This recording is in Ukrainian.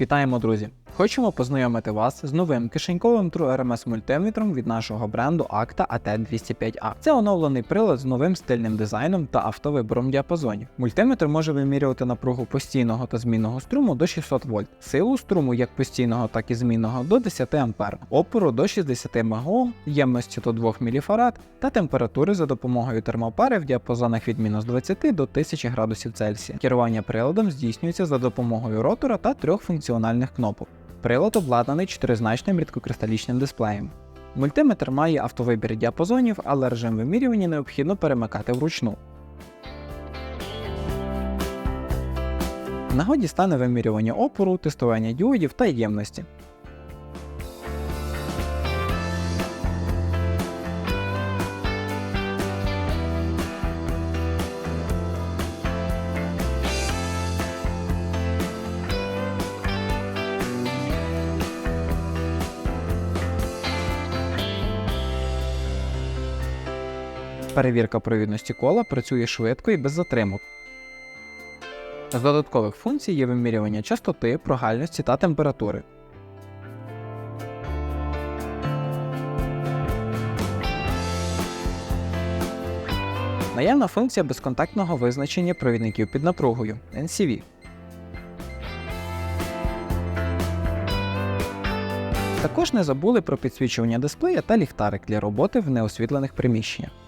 Вітаємо, друзі! Хочемо познайомити вас з новим кишеньковим True RMS мультиметром від нашого бренду Acta AT205A. Це оновлений прилад з новим стильним дизайном та автовибором діапазонів. Мультиметр може вимірювати напругу постійного та змінного струму до 600 вольт, силу струму як постійного, так і змінного до 10 А, опору до 60 МГО, ємності до 2 мФ та температури за допомогою термопари в діапазонах від мінус 20 до 1000 градусів Цельсія. Керування приладом здійснюється за допомогою ротора та трьох функціональних кнопок. Прилад обладнаний чотиризначним рідкокристалічним дисплеєм. Мультиметр має автовибір діапазонів, але режим вимірювання необхідно перемикати вручну. Нагоді стане вимірювання опору, тестування діодів та ємності. Перевірка провідності кола працює швидко і без затримок. З додаткових функцій є вимірювання частоти, прогальності та температури. Наявна функція безконтактного визначення провідників під напругою NCV. Також не забули про підсвічування дисплея та ліхтарик для роботи в неосвітлених приміщеннях.